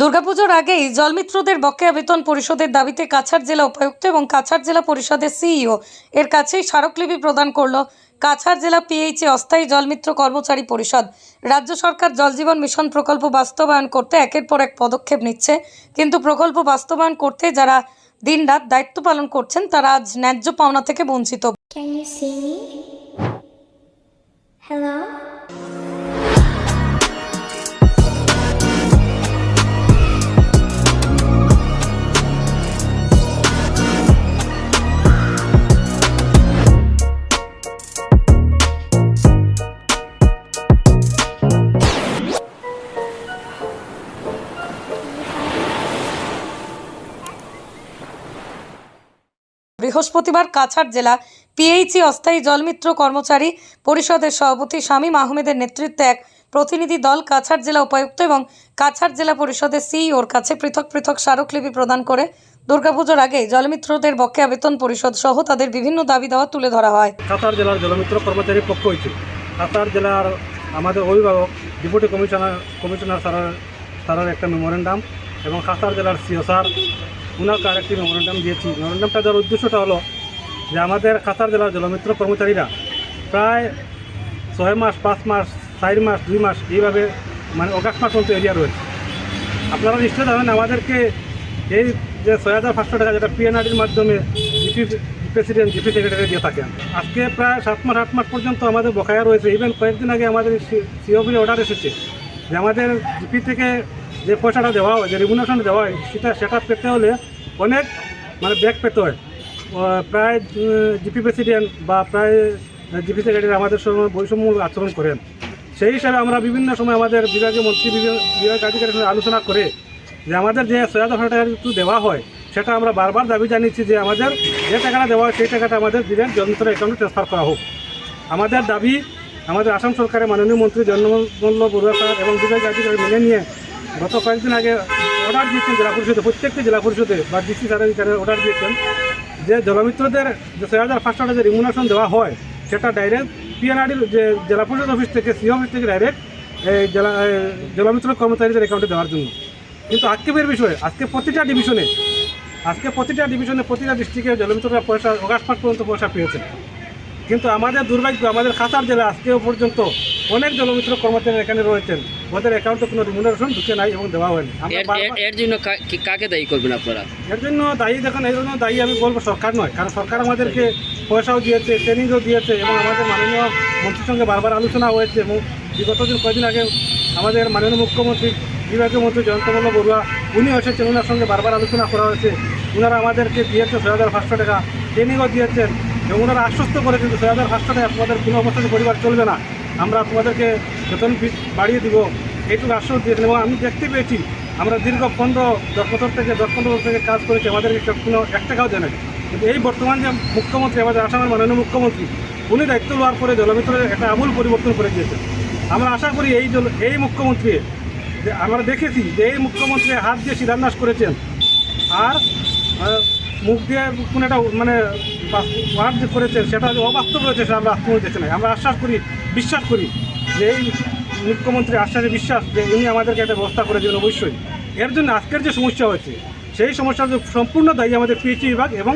দুর্গাপুজোর আগেই জলমিত্রদের বকেয়া বেতন পরিষদের দাবিতে কাছাড় জেলা উপায়ুক্ত এবং কাছাড় জেলা পরিষদের সিইও এর কাছেই স্মারকলিপি প্রদান করল কাছাড় জেলা পিএইচে অস্থায়ী জলমিত্র কর্মচারী পরিষদ রাজ্য সরকার জলজীবন মিশন প্রকল্প বাস্তবায়ন করতে একের পর এক পদক্ষেপ নিচ্ছে, কিন্তু প্রকল্প বাস্তবায়ন করতে যারা দিনরাত দায়িত্ব পালন করছেন, তারা আজ ন্যায্য পাওনা থেকে বঞ্চিত? Hello? বৃহস্পতিবার কাছাড় জেলা পিএইচি অস্থায়ী জলমিত্র কর্মচারী পরিষদের সভাপতি শামীম আহমেদের নেতৃত্বে এক প্রতিনিধি দল কাছাড় জেলা উপায়ুক্ত এবং কাছাড় জেলা পরিষদের সিইওর কাছে পৃথক পৃথক স্মারকলিপি প্রদান করে দুর্গাপুজোর আগে জলমিত্রদের বকেয়া বেতন পরিষদ সহ তাদের বিভিন্ন দাবি দেওয়া তুলে ধরা হয়। কাতার জেলার জলমিত্র কর্মচারী পক্ষ হয়েছে কাতার জেলার আমাদের অভিভাবক, ডেপুটি কমিশনার কমিশনার স্যারের স্যারের একটা মেমোরেন্ডাম এবং কাতার জেলার সিও স্যার ওনাকে আরেকটি মেমোরেন্ডাম দিয়েছি। মেমোরেন্ডামটা দেওয়ার উদ্দেশ্যটা হলো যে আমাদের কাতার জেলার জলমিত্র কর্মচারীরা প্রায় ছয় মাস, পাঁচ মাস, চার মাস, দুই মাস এইভাবে মানে অগাস্ট মাস পর্যন্ত এরিয়া রয়েছে। আপনারা নিশ্চয় জানেন আমাদেরকে এই যে ছয় হাজার পাঁচশো টাকা যেটা পিএনআরডির মাধ্যমে জিপি প্রেসিডেন্ট জিপি সেক্রেটারি দিয়ে থাকেন, আজকে প্রায় সাত মাস, আট মাস পর্যন্ত আমাদের বকায়া রয়েছে। ইভেন কয়েকদিন আগে আমাদের সিওবির অর্ডার এসেছে যে আমাদের জিপি থেকে যে পয়সাটা দেওয়া হয়, যে রেগুনেশন দেওয়া হয়, সেটা সেটা পেতে হলে অনেক মানে ব্যাক পেতে হয়। প্রায় জিপি প্রেসিডেন্ট বা প্রায় জিপি সেক্রেটারি আমাদের সময় বৈষম্যমূলক আচরণ করেন। সেই হিসাবে আমরা বিভিন্ন সময় আমাদের বিভাগীয় মন্ত্রী বিভাগ আধিকারিকের সঙ্গে আলোচনা করে যে আমাদের যে ছয় হাজার টাকা একটু দেওয়া হয়, সেটা আমরা বারবার দাবি জানিয়েছি যে আমাদের যে টাকাটা দেওয়া হয়, সেই টাকাটা আমাদের ডিরেক্ট যন্ত্র অ্যাকাউন্টে ট্রান্সফার করা হোক। আমাদের দাবি আমাদের আসাম সরকারের মাননীয় মন্ত্রী জন্মমল্ল বড়ুয়া স্যার এবং বিভাগ আধিকারিক মেনে নিয়ে গত কয়েকদিন আগে অর্ডার দিয়েছেন জেলা পরিষদে, প্রত্যেকটি জেলা পরিষদে, বা ডিসি স্যারের এখানে অর্ডার দিয়েছেন যে জলমিত্রদের যে ছয় হাজার পাঁচশো টাকা যে রিমুনেশন দেওয়া হয়, সেটা ডাইরেক্ট পিএনআরডির যে জেলা পরিষদ অফিস থেকে সি অফিস থেকে ডাইরেক্ট এই জেলা জলমিত্র কর্মচারীদের অ্যাকাউন্টে দেওয়ার জন্য। কিন্তু আক্ষেপের বিষয়ে, আজকে প্রতিটা ডিভিশনে আজকে প্রতিটা ডিভিশনে প্রতিটা ডিস্ট্রিক্টে জলমিত্ররা পয়সা অগাস্ট পর্যন্ত পয়সা পেয়েছেন। কিন্তু আমাদের দুর্ভাগ্য আমাদের খাতার জেলা আজকেও পর্যন্ত অনেক জলমিত্র কর্মচারী এখানে রয়েছেন। ওদের অ্যাকাউন্টে কোনো রিমুনারেশন ঢুকে নাই এবং দেওয়া হয়নি। এর জন্য কাকে দায়ী করবেন আপনারা? এর জন্য দায়ী দেখুন এই জন্য দায়ী আমি বলব সরকার নয় কারণ সরকার আমাদেরকে পয়সাও দিয়েছে ট্রেনিংও দিয়েছে এবং আমাদের মাননীয় মন্ত্রীর সঙ্গে বারবার আলোচনা হয়েছে এবং বিগত দিন কদিন আগে আমাদের মাননীয় মুখ্যমন্ত্রী বিভাগীয় মন্ত্রী জয়ন্তমল্ল বড়ুয়া উনি এসেছেন ওনার সঙ্গে বারবার আলোচনা করা হয়েছে। ওনারা আমাদেরকে দিয়েছে ছয় হাজার পাঁচশো টাকা ট্রেনিংও দিয়েছেন। এবং ওনারা আশ্বস্ত করে কিন্তু ছয় হাজার তোমাদের কোনো অবস্থাতে পরিবার চলবে না। আমরা তোমাদেরকে বেতন বাড়িয়ে দিব, এইটুকু আশ্বাস দিয়েছেন এবং আমি দেখতে পেয়েছি, আমরা দীর্ঘ পনেরো, দশ বছর থেকে, দশ পনেরো বছর থেকে কাজ করেছি, আমাদেরকে কোনো এক টাকাও জানেন কিন্তু এই বর্তমান যে মুখ্যমন্ত্রী, আমাদের আসামের মাননীয় মুখ্যমন্ত্রী, উনি দায়িত্ব নেওয়ার পরে জলমিত্রের একটা আমূল পরিবর্তন করে দিয়েছেন। আমরা আশা করি এই জল, এই মুখ্যমন্ত্রী, যে আমরা দেখেছি যে এই মুখ্যমন্ত্রী হাত দিয়ে শিলান্যাস করেছেন। আর মুখ দিয়ে কোনো একটা মানে ওয়ার্ড যে করেছেন সেটা যে অবাস্তব রয়েছে সেটা আমরা আত্মীয় দেখে নাই আমরা আশ্বাস করি বিশ্বাস করি যে এই মুখ্যমন্ত্রী আশ্বাসে বিশ্বাস যে উনি আমাদেরকে একটা ব্যবস্থা করে দেবেন অবশ্যই। এর জন্য আজকের যে সমস্যা হয়েছে সেই সমস্যার সম্পূর্ণ দায়ী আমাদের পিএইচি বিভাগ এবং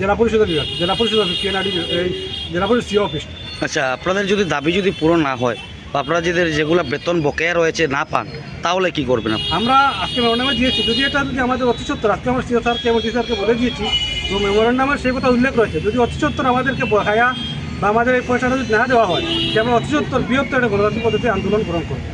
জেলা পরিষদের বিভাগ। জেলা পরিষদ অফিস পিএনআরডি এই জেলা পরিষদ সিও অফিস। আচ্ছা আপনাদের যদি দাবি যদি পূরণ না হয় বা আপনারা যদি যেগুলো বেতন বকেয়া রয়েছে না পান তাহলে কি করবেন আমরা আজকে মেমোরান্ডামে দিয়েছি। যদি এটা যদি আমাদের অতি সত্তর আজকে আমরা সিও স্যারকে এবং স্যারকে বলে দিয়েছি এবং মেমোরান্ডামে সেই কথা উল্লেখ রয়েছে। যদি অতিচত্তর আমাদেরকে বহায়া বা আমাদের এই পয়সাটা যদি না দেওয়া হয় যেমন আমরা অতিসত্তর বৃহত্তর একটা গণতান্ত্রিক পদ্ধতি আন্দোলন গ্রহণ করব।